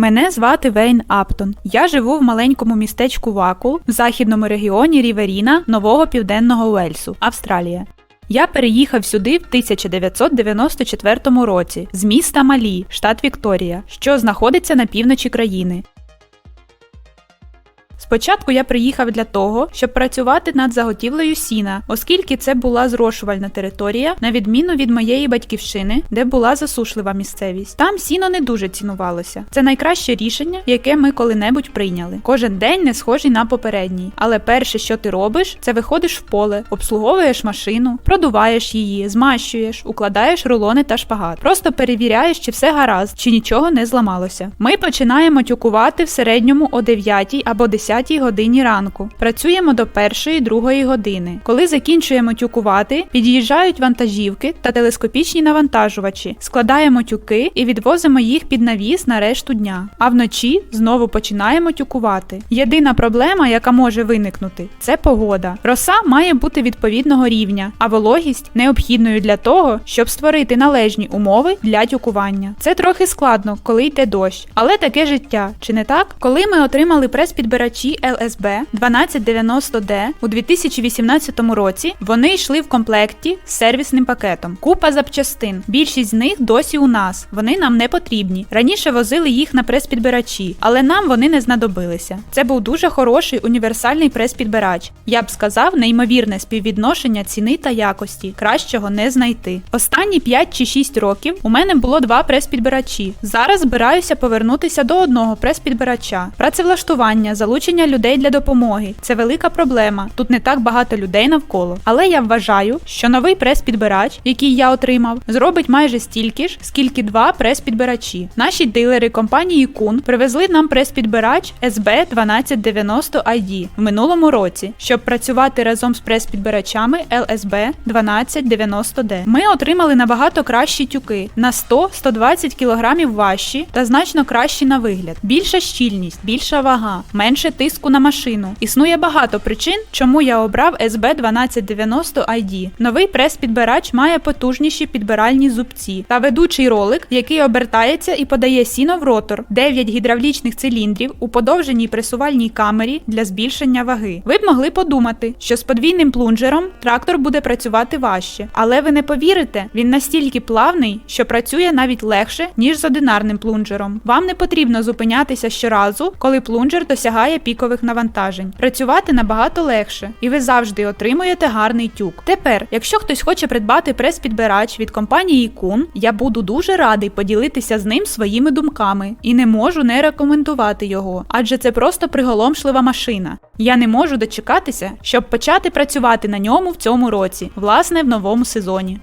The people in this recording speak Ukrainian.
Мене звати Вейн Аптон. Я живу в маленькому містечку Вакул в західному регіоні Ріверіна Нового Південного Уельсу, Австралія. Я переїхав сюди в 1994 році з міста Малі, штат Вікторія, що знаходиться на півночі країни. Спочатку я приїхав для того, щоб працювати над заготівлею сіна, оскільки це була зрошувальна територія, на відміну від моєї батьківщини, де була засушлива місцевість. Там сіно не дуже цінувалося. Це найкраще рішення, яке ми коли-небудь прийняли. Кожен день не схожий на попередній, але перше, що ти робиш, це виходиш в поле, обслуговуєш машину, продуваєш її, змащуєш, укладаєш рулони та шпагат. Просто перевіряєш, чи все гаразд, чи нічого не зламалося. Ми починаємо тюкувати в середньому о 9 або 10 годині ранку. Працюємо до 1-2 години. Коли закінчуємо тюкувати, під'їжджають вантажівки та телескопічні навантажувачі, складаємо тюки і відвозимо їх під навіс на решту дня. А вночі знову починаємо тюкувати. Єдина проблема, яка може виникнути, це погода. Роса має бути відповідного рівня, а вологість необхідною для того, щоб створити належні умови для тюкування. Це трохи складно, коли йде дощ, але таке життя, чи не так? Коли ми отримали прес-підбирачі LSB 1290D у 2018 році, вони йшли в комплекті з сервісним пакетом. Купа запчастин. Більшість з них досі у нас. Вони нам не потрібні. Раніше возили їх на прес-підбирачі, але нам вони не знадобилися. Це був дуже хороший універсальний прес-підбирач. Я б сказав, неймовірне співвідношення ціни та якості. Кращого не знайти. Останні 5 чи 6 років у мене було два прес-підбирачі. Зараз збираюся повернутися до одного прес-підбирача. Працевлаштування, залучення людей для допомоги це велика проблема. Тут не так багато людей навколо. Але я вважаю, що новий прес-підбирач, який я отримав, зробить майже стільки ж, скільки два прес-підбирачі. Наші дилери компанії Кун привезли нам прес-підбирач SB 1290 ID в минулому році, щоб працювати разом з прес-підбирачами LSB 1290D. Ми отримали набагато кращі тюки на 100-120 кг важчі та значно кращі на вигляд. Більша щільність, більша вага, менше тиску на машину. Існує багато причин, чому я обрав SB 1290 ID. Новий прес-підбирач має потужніші підбиральні зубці та ведучий ролик, який обертається і подає сіно в ротор, 9 гідравлічних циліндрів у подовженій пресувальній камері для збільшення ваги. Ви б могли подумати, що з подвійним плунжером трактор буде працювати важче, але ви не повірите, він настільки плавний, що працює навіть легше, ніж з одинарним плунжером. Вам не потрібно зупинятися щоразу, коли плунжер досягає пікових навантажень. Працювати набагато легше, і ви завжди отримуєте гарний тюк. Тепер, якщо хтось хоче придбати прес-підбирач від компанії Kun, я буду дуже радий поділитися з ним своїми думками і не можу не рекомендувати його, адже це просто приголомшлива машина. Я не можу дочекатися, щоб почати працювати на ньому в цьому році, власне, в новому сезоні.